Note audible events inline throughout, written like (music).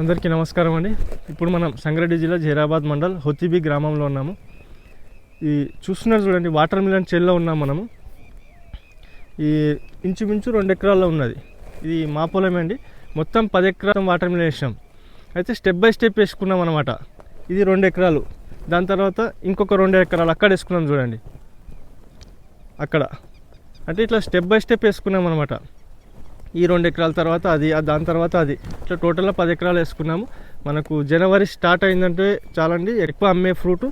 అందరికీ నమస్కారం అండి. ఇప్పుడు మనం సంగారెడ్డి జిల్లా జైరాబాద్ మండల్ హొత్తిబి గ్రామంలో ఉన్నాము. ఈ చూస్తున్నారు చూడండి వాటర్ మిలన్ చేల్లో ఉన్నాం మనము. ఈ ఇంచుమించు రెండు ఎకరాల్లో ఉన్నది. ఇది మా పొలమే అండి. మొత్తం పది ఎకరాల వాటర్ మిలన్ వేసాం అయితే స్టెప్ బై స్టెప్ వేసుకున్నాం అనమాట ఇది రెండు ఎకరాలు. దాని తర్వాత ఇంకొక రెండు ఎకరాలు అక్కడ వేసుకున్నాం చూడండి. అక్కడ. అంటే ఇట్లా స్టెప్ బై స్టెప్ వేసుకున్నాం అనమాట ఈ రెండు ఎకరాల తర్వాత అది దాని తర్వాత అది. ఇట్లా టోటల్గా పది ఎకరాలు వేసుకున్నాము. మనకు జనవరి స్టార్ట్ అయిందంటే చాలండి ఎక్కువ అమ్మే ఫ్రూట్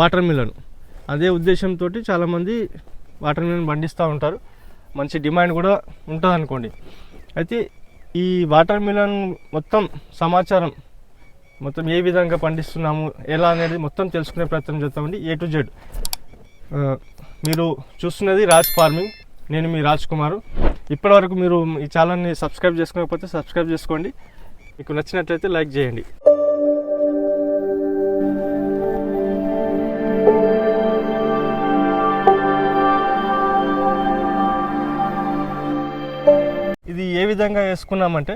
వాటర్ మిలన్ అదే ఉద్దేశంతో చాలామంది వాటర్ మిలన్ పండిస్తూ ఉంటారు. మంచి డిమాండ్ కూడా ఉంటుంది అనుకోండి అయితే ఈ వాటర్ మిలన్ మొత్తం సమాచారం మొత్తం ఏ విధంగా పండిస్తున్నాము ఎలా అనేది మొత్తం తెలుసుకునే ప్రయత్నం చేస్తామండి ఏ టు జెడ్. మీరు చూస్తున్నది రాజ్ ఫార్మింగ్. నేను మీ రాజ్ కుమారు. ఇప్పటివరకు మీరు ఈ ఛానల్ని సబ్స్క్రైబ్ చేసుకోకపోతే సబ్స్క్రైబ్ చేసుకోండి. మీకు నచ్చినట్లయితే లైక్ చేయండి. ఇది ఏ విధంగా వేసుకున్నామంటే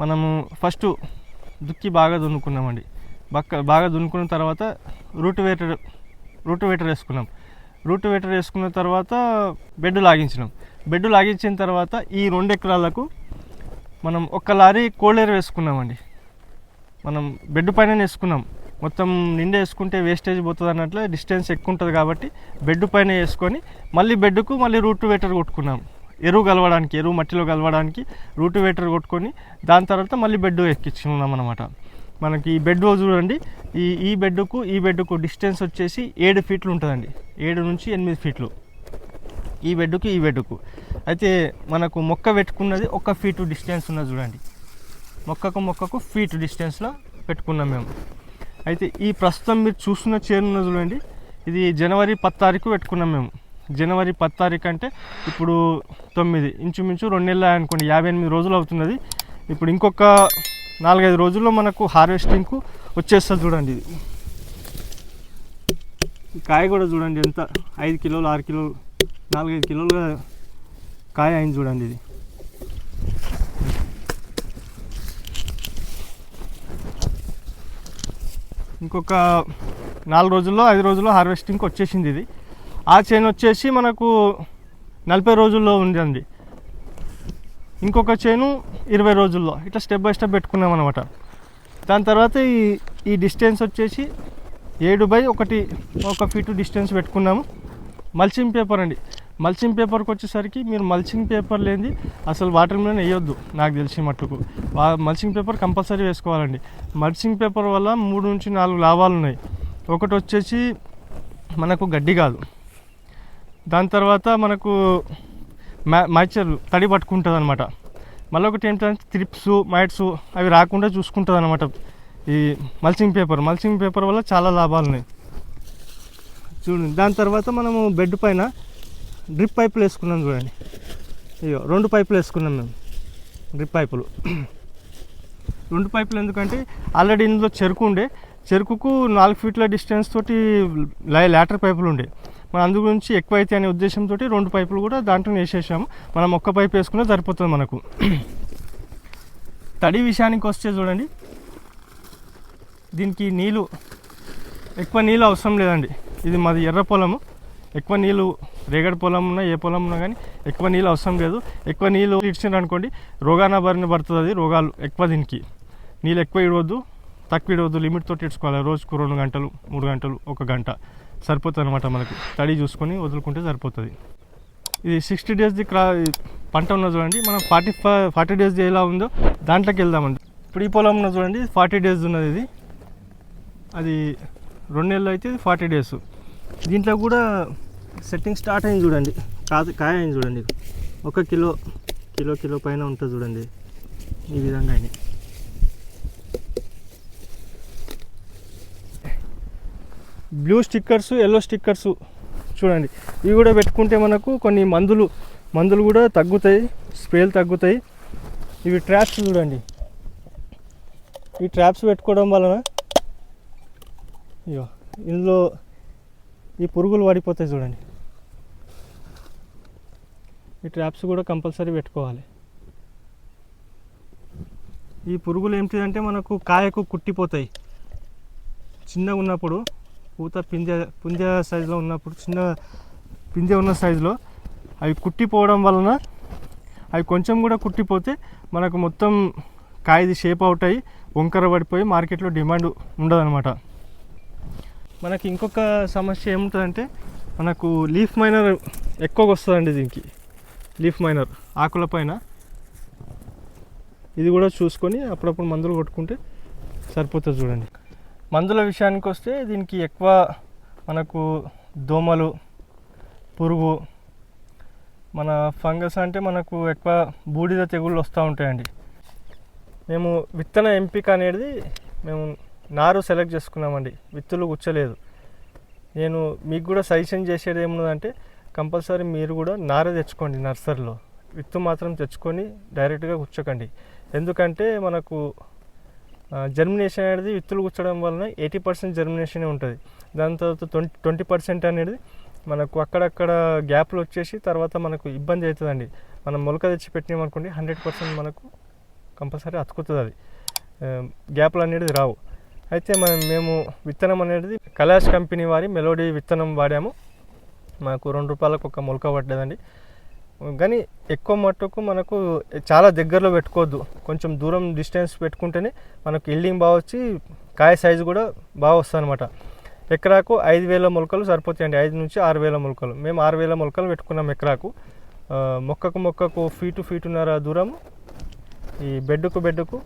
మనము ఫస్ట్ దుక్కి బాగా దున్నుకున్నామండి. బక్క బాగా దున్నుకున్న తర్వాత రూట్ వేటర్ రూట్ వేటర్ వేసుకున్నాం. రూట్ వెటర్ వేసుకున్న తర్వాత బెడ్ లాగించినాం. బెడ్ లాగించిన తర్వాత ఈ రెండు ఎకరాలకు మనం ఒక లారీ కోల్డేర్ వేసుకున్నామండి. మనం బెడ్ పైన వేసుకున్నాం. మొత్తం నిండా వేసుకుంటే వేస్టేజ్ పోతుంది అన్నట్లు డిస్టెన్స్ ఎక్కువ ఉంటుంది కాబట్టి బెడ్ పైన వేసుకొని మళ్ళీ బెడ్కు మళ్ళీ రూట్ వేటర్ కొట్టుకున్నాం. ఎరువు కలవడానికి ఎరువు మట్టిలో కలవడానికి రూట్ వేటర్ కొట్టుకొని దాని తర్వాత మళ్ళీ బెడ్ ఎక్కించుకున్నాం అనమాట మనకి ఈ బెడ్ చూడండి. ఈ ఈ బెడ్కు ఈ బెడ్కు డిస్టెన్స్ వచ్చేసి ఏడు ఫీట్లు ఉంటుందండి. ఏడు నుంచి ఎనిమిది ఫీట్లు. ఈ బెడ్కు ఈ బెడ్కు. అయితే మనకు మొక్క పెట్టుకున్నది ఒక ఫీటు డిస్టెన్స్ ఉన్నది చూడండి. మొక్కకు మొక్కకు ఫీట్ డిస్టెన్స్లో పెట్టుకున్నాం మేము. అయితే ఈ ప్రస్తుతం మీరు చూస్తున్న చేను ఉన్నది చూడండి. ఇది జనవరి పది తారీఖు పెట్టుకున్నాం మేము. జనవరి పది తారీఖు అంటే ఇప్పుడు తొమ్మిది. ఇంచుమించు రెండు నెలలు అనుకోండి. యాభై ఎనిమిది రోజులు అవుతున్నది. ఇప్పుడు ఇంకొక నాలుగైదు రోజుల్లో మనకు హార్వెస్టింగ్కు వచ్చేస్తుంది చూడండి ఇది. కాయ కూడా చూడండి ఎంత ఐదు కిలోలు ఆరు కిలోలు నాలుగైదు కిలోలుగా కాయ అయింది చూడండి ఇది. ఇంకొక నాలుగు రోజుల్లో ఐదు రోజుల్లో హార్వెస్టింగ్కి వచ్చేసింది ఇది. ఆ చేను వచ్చేసి మనకు నలభై రోజుల్లో ఉందండి. ఇంకొక చేను ఇరవై రోజుల్లో. ఇట్లా స్టెప్ బై స్టెప్ పెట్టుకున్నాం అనమాట దాని తర్వాత ఈ ఈ డిస్టెన్స్ వచ్చేసి ఏడు బై ఒకటి ఒక ఫీటు డిస్టెన్స్ పెట్టుకున్నాము. మల్చింగ్ పేపర్ అండి. మల్చింగ్ పేపర్కి వచ్చేసరికి మీరు మల్చింగ్ పేపర్ లేనిది అసలు వాటర్ మిలన్ వేయొద్దు నాకు తెలిసి మట్టుకు. మల్చింగ్ పేపర్ కంపల్సరీ వేసుకోవాలండి. మల్చింగ్ పేపర్ వల్ల మూడు నుంచి నాలుగు లాభాలు ఉన్నాయి. ఒకటి వచ్చేసి మనకు గడ్డి కాదు. దాని తర్వాత మనకు మ్యా మ్యాచర్ తడి పట్టుకుంటుంది అనమాట మళ్ళీ ఒకటి ఏంటంటే త్రిప్స్ మైట్స్ అవి రాకుండా చూసుకుంటుంది అనమాట ఈ మల్చింగ్ పేపర్ మల్చింగ్ పేపర్ వల్ల చాలా లాభాలు ఉన్నాయి చూడండి దాని తర్వాత మనము బెడ్ పైన డ్రిప్ పైపులు వేసుకున్నాం చూడండి. అయ్యో రెండు పైపులు వేసుకున్నాం మేము. డ్రిప్ పైపులు. (clears throat) రెండు పైపులు ఎందుకంటే ఆల్రెడీ ఇందులో చెరుకు ఉండే. చెరుకుకు నాలుగు ఫీట్ల డిస్టెన్స్ తోటి లై- లాటర్ పైపులు ఉండే. మనం అందు గురించి ఎక్కువ అయితే అనే ఉద్దేశంతో రెండు పైపులు కూడా దాంట్లో వేసేసాము. మనం ఒక్క పైపు వేసుకునే సరిపోతుంది మనకు. తడి విషయానికి వస్తే చూడండి. దీనికి నీళ్ళు ఎక్కువ నీళ్ళు అవసరం లేదండి. ఇది మాది ఎర్ర పొలము. ఎక్కువ నీళ్ళు రేగడి పొలం ఉన్నా ఏ పొలం ఉన్నా కానీ ఎక్కువ నీళ్ళు అవసరం లేదు. ఎక్కువ నీళ్ళు ఇచ్చినారు అనుకోండి రోగాన బారిన పడుతుంది అది రోగాలు ఎక్కువ దీనికి. నీళ్ళు ఎక్కువ ఇడవద్దు తక్కువ ఇడవద్దు లిమిట్ తోటి ఇడ్చుకోవాలి రోజుకు రెండు గంటలు మూడు గంటలు ఒక గంట. సరిపోతుంది అనమాట మనకి. తడి చూసుకొని వదులుకుంటే సరిపోతుంది. ఇది సిక్స్టీ డేస్ది క్రా పంట ఉన్నది చూడండి. మనం ఫార్టీ ఫైవ్ ఫార్టీ డేస్ది ఎలా ఉందో దాంట్లోకి వెళ్దామండి. ఇప్పుడు ఈ పొలం ఉన్న చూడండి. ఫార్టీ డేస్ ఉన్నది ఇది. అది రెండు నెలలు అయితే ఫార్టీ డేస్ దీంట్లో కూడా సెట్టింగ్ స్టార్ట్ అయింది చూడండి. కాదు కాయ అయింది చూడండి. ఒక కిలో కిలో కిలో పైన ఉంటుంది చూడండి. ఈ విధంగా అయినాయి బ్లూ స్టిక్కర్స్ ఎల్లో స్టిక్కర్స్ చూడండి. ఇవి కూడా పెట్టుకుంటే మనకు కొన్ని మందులు మందులు కూడా తగ్గుతాయి స్ప్రేలు తగ్గుతాయి. ఇవి ట్రాప్స్ చూడండి. ఈ ట్రాప్స్ పెట్టుకోవడం వలన ఇగో ఇందులో ఈ పురుగులు పడిపోతాయి చూడండి. ఈ ట్రాప్స్ కూడా కంపల్సరీ పెట్టుకోవాలి. ఈ పురుగులు ఏంటిదంటే మనకు కాయకు కుట్టిపోతాయి. చిన్నగా ఉన్నప్పుడు పూత పింజ పుంజ సైజులో ఉన్నప్పుడు చిన్న పింజ ఉన్న సైజులో అవి కుట్టిపోవడం వలన అవి కొంచెం కూడా కుట్టిపోతే మనకు మొత్తం కాయది షేప్ అవుట్ అయ్యి వంకర పడిపోయి మార్కెట్లో డిమాండ్ ఉండదన్నమాట. మనకి ఇంకొక సమస్య ఏముంటుందంటే మనకు లీఫ్ మైనర్ ఎక్కువగా వస్తుందండి దీనికి. లీఫ్ మైనర్ ఆకుల పైన. ఇది కూడా చూసుకొని అప్పుడప్పుడు మందులు కొట్టుకుంటే సరిపోతుంది చూడండి. మందుల విషయానికి వస్తే దీనికి ఎక్కువ మనకు దోమలు పురుగు మన ఫంగస్ అంటే మనకు ఎక్కువ బూడిద తెగుళ్ళు వస్తూ ఉంటాయండి. మేము విత్తన ఎంపిక అనేది మేము నారు సెలెక్ట్ చేసుకున్నామండి. విత్తులు గుచ్చలేదు. నేను మీకు కూడా సజెషన్ చేసేది ఏమున్నదంటే కంపల్సరీ మీరు కూడా నార తెచ్చుకోండి నర్సరీలో. విత్తు మాత్రం తెచ్చుకొని డైరెక్ట్గా కూర్చోకండి ఎందుకంటే మనకు జర్మినేషన్ అనేది విత్తులు కూర్చడం వలన ఎయిటీ పర్సెంట్ జర్మినేషన్ ఉంటుంది. దాని తర్వాత ట్వంటీ ట్వంటీ పర్సెంట్ అనేది మనకు అక్కడక్కడ గ్యాప్లు వచ్చేసి తర్వాత మనకు ఇబ్బంది అవుతుందండి మనం మొలక తెచ్చి పెట్టినామనుకోండి హండ్రెడ్ పర్సెంట్ మనకు కంపల్సరీ అతుకుతుంది అది. గ్యాప్లు అనేది రావు. అయితే మనం మేము విత్తనం అనేది కలాష్ కంపెనీ వారి మెలోడీ విత్తనం వాడాము. మాకు రెండు రూపాయలకు ఒక మొలక పడ్డదండి కానీ ఎక్కువ మట్టుకు మనకు చాలా దగ్గరలో పెట్టుకోవద్దు. కొంచెం దూరం డిస్టెన్స్ పెట్టుకుంటేనే మనకు ఇల్డింగ్ బాగా వచ్చి కాయ సైజు కూడా బాగా వస్తుంది అనమాట ఎకరాకు ఐదు వేల మొలకలు సరిపోతాయండి. ఐదు నుంచి ఆరు వేల మొలకలు. మేము ఆరు వేల మొలకలు పెట్టుకున్నాం ఎకరాకు. మొక్కకు మొక్కకు ఫీటు ఫీటున్నర దూరం ఈ బెడ్కు బెడ్కు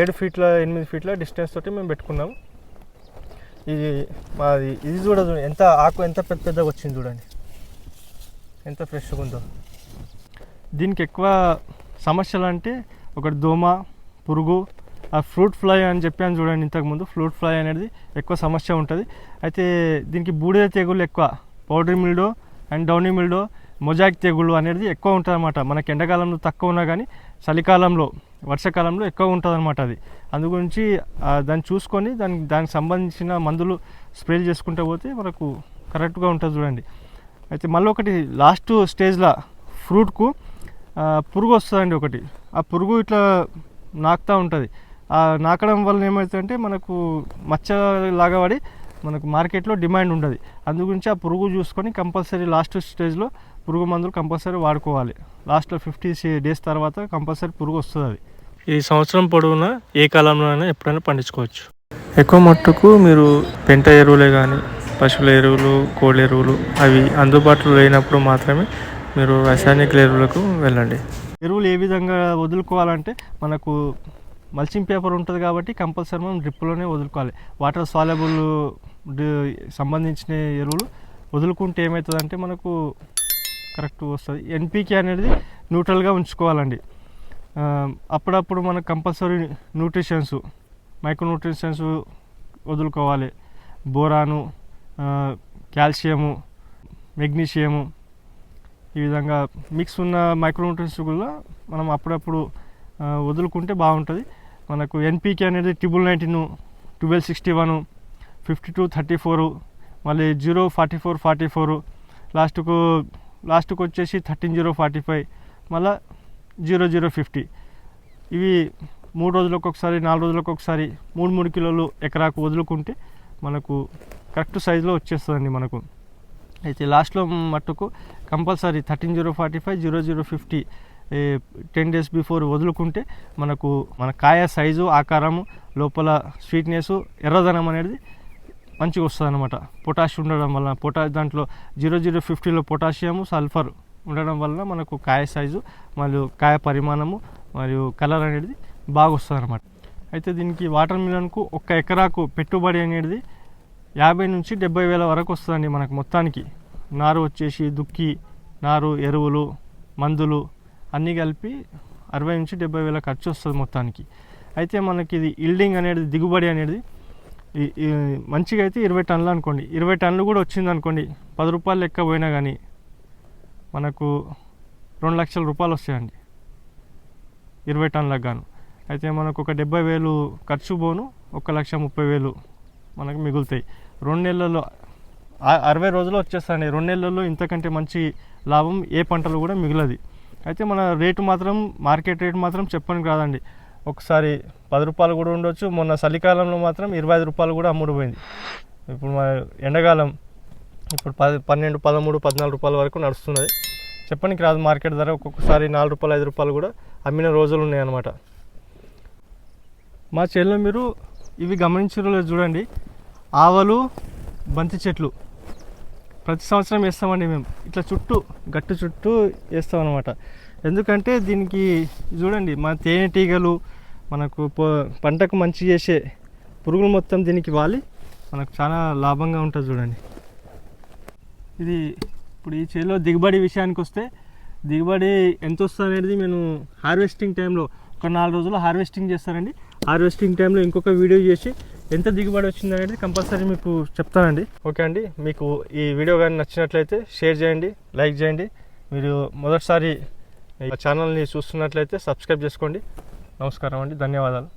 ఏడు ఫీట్ల ఎనిమిది ఫీట్ల డిస్టెన్స్ తోటి మేము పెట్టుకున్నాము. ఇది మాది ఇది చూడ ఎంత ఆకు ఎంత పెద్ద పెద్దగా వచ్చింది చూడండి. ఎంత ఫ్రెష్గా ఉందో. దీనికి ఎక్కువ సమస్యలు అంటే ఒకటి దోమ పురుగు ఆ ఫ్రూట్ ఫ్లై అని చెప్పాను చూడండి ఇంతకుముందు. ఫ్రూట్ ఫ్లై అనేది ఎక్కువ సమస్య ఉంటుంది. అయితే దీనికి బూడిద తెగులు ఎక్కువ. Powder mildew and downy mildew mosaic తెగులు అనేది ఎక్కువ ఉంటుంది అనమాట మనకి ఎండాకాలంలో తక్కువ ఉన్నా కానీ చలికాలంలో వర్షాకాలంలో ఎక్కువ ఉంటుంది అనమాట అది. అందు గురించి దాన్ని చూసుకొని దానికి దానికి సంబంధించిన మందులు స్ప్రే చేసుకుంటూ పోతే మనకు కరెక్ట్గా ఉంటుంది చూడండి. అయితే మళ్ళీ ఒకటి లాస్ట్ స్టేజ్లో ఫ్రూట్కు పురుగు వస్తుందండి ఒకటి. ఆ పురుగు ఇట్లా నాకుతూ ఉంటుంది. ఆ నాకడం వల్ల ఏమవుతుందంటే మనకు మచ్చ లాగా పడి మనకు మార్కెట్లో డిమాండ్ ఉండదు. అందు గురించి ఆ పురుగు చూసుకొని కంపల్సరీ లాస్ట్ స్టేజ్లో పురుగు మందులు కంపల్సరీ వాడుకోవాలి. లాస్ట్లో ఫిఫ్టీ డేస్ తర్వాత కంపల్సరీ పురుగు వస్తుంది అది ఈ సంవత్సరం పొడవునా ఏ కాలంలో అయినా ఎప్పుడైనా పండించుకోవచ్చు. ఎక్కువ మట్టుకు మీరు పెంట ఎరువులే కానీ పశువుల ఎరువులు కోళ్ళ ఎరువులు అవి అందుబాటులో లేనప్పుడు మాత్రమే మీరు రసాయనిక ఎరువులకు వెళ్ళండి. ఎరువులు ఏ విధంగా వదులుకోవాలంటే మనకు మల్చింగ్ పేపర్ ఉంటుంది కాబట్టి కంపల్సరీ మనం డ్రిప్లోనే వదులుకోవాలి. వాటర్ సాలబుల్ సంబంధించిన ఎరువులు వదులుకుంటే ఏమవుతుందంటే మనకు కరెక్ట్ వస్తుంది. ఎన్పికే అనేది న్యూట్రల్గా ఉంచుకోవాలండి. అప్పుడప్పుడు మనకు కంపల్సరీ న్యూట్రిషన్స్ మైక్రో న్యూట్రిషన్స్ వదులుకోవాలి. బోరాను కాల్షియము మెగ్నీషియము ఈ విధంగా మిక్స్ ఉన్న మైక్రోన్యూట్రియన్స్ కూడా మనం అప్పుడప్పుడు వదులుకుంటే బాగుంటుంది. మనకు ఎన్పీకే అనేది triple nineteen twelve sixty one fifty two thirty four మళ్ళీ zero forty four forty four లాస్ట్కు లాస్ట్కు వచ్చేసి థర్టీన్ జీరో ఫార్టీ ఫైవ్ మళ్ళీ జీరో జీరో ఫిఫ్టీ ఇవి మూడు రోజులకు ఒకసారి నాలుగు రోజులకు ఒకసారి మూడు మూడు కిలోలు ఎకరాకు వదులుకుంటే మనకు కరెక్ట్ సైజులో వచ్చేస్తుందండి మనకు. అయితే లాస్ట్లో మట్టుకు compulsory thirteen zero forty five zero zero fifty ten days before వదులుకుంటే మనకు మన కాయ సైజు ఆకారము లోపల స్వీట్నెస్ ఎర్రదనం అనేది మంచిగా వస్తుంది అనమాట పొటాష్ ఉండడం వల్ల పొటాష్ దాంట్లో జీరో జీరో ఫిఫ్టీలో పొటాషియము సల్ఫర్ ఉండడం వల్ల మనకు కాయ సైజు మరియు కాయ పరిమాణము మరియు కలర్ అనేది బాగా వస్తుంది అనమాట అయితే దీనికి వాటర్ మిలన్కు ఒక్క ఎకరాకు పెట్టుబడి అనేది యాభై నుంచి డెబ్బై వేల వరకు వస్తుందండి మనకు మొత్తానికి. నారు వచ్చేసి దుక్కి నారు ఎరువులు మందులు అన్నీ కలిపి అరవై నుంచి డెబ్బై వేల ఖర్చు వస్తుంది మొత్తానికి. అయితే మనకి ఇది ఇల్డింగ్ అనేది దిగుబడి అనేది మంచిగా అయితే ఇరవై టన్నులు అనుకోండి. ఇరవై టన్నులు కూడా వచ్చింది అనుకోండి పది రూపాయలు లెక్క పోయినా కానీ మనకు రెండు లక్షల రూపాయలు వస్తాయండి. ఇరవై టన్నులకు గాను. అయితే మనకు ఒక డెబ్బై వేలు ఖర్చు పోను ఒక లక్ష ముప్పై వేలు మనకు మిగులుతాయి. రెండు నెలల్లో అరవై రోజుల్లో వచ్చేస్తాయండి. రెండు నెలల్లో ఇంతకంటే మంచి లాభం ఏ పంటలు కూడా మిగలది. అయితే మన రేటు మాత్రం మార్కెట్ రేటు మాత్రం చెప్పని కాదండి ఒకసారి పది రూపాయలు కూడా ఉండొచ్చు. మొన్న చలికాలంలో మాత్రం ఇరవై ఐదు రూపాయలు కూడా అమ్ముడు పోయింది ఇప్పుడు మన ఎండాకాలం ఇప్పుడు పది పన్నెండు పదమూడు పద్నాలుగు రూపాయల వరకు నడుస్తున్నది. చెప్పడానికి రాదు మార్కెట్ ధర. ఒక్కొక్కసారి నాలుగు రూపాయలు ఐదు రూపాయలు కూడా అమ్మిన రోజులు ఉన్నాయన్నమాట. మా చేనులో మీరు ఇవి గమనించారో చూడండి. ఆవలు బంతి చెట్లు. ప్రతి సంవత్సరం వేస్తామండి మేము. ఇట్లా చుట్టూ గట్టు చుట్టూ వేస్తాం అనమాట ఎందుకంటే దీనికి చూడండి మన తేనెటీగలు మనకు పంటకు మంచి చేసే పురుగులు మొత్తం దీనికి వాలి. మనకు చాలా లాభంగా ఉంటుంది చూడండి. ఇది ఇప్పుడు ఈ చేలో దిగుబడి విషయానికి వస్తే దిగుబడి ఎంత వస్తుంది అనేది నేను హార్వెస్టింగ్ టైంలో ఒక నాలుగు రోజులు హార్వెస్టింగ్ చేస్తానండి. హార్వెస్టింగ్ టైంలో ఇంకొక వీడియో చేసి ఎంత దిగుబడి వచ్చింది అనేది కంపల్సరీ మీకు చెప్తానండి. ఓకే అండి మీకు ఈ వీడియో కానీ నచ్చినట్లయితే షేర్ చేయండి లైక్ చేయండి. మీరు మొదటిసారి ఛానల్ని చూస్తున్నట్లయితే సబ్స్క్రైబ్ చేసుకోండి. నమస్కారం అండి ధన్యవాదాలు.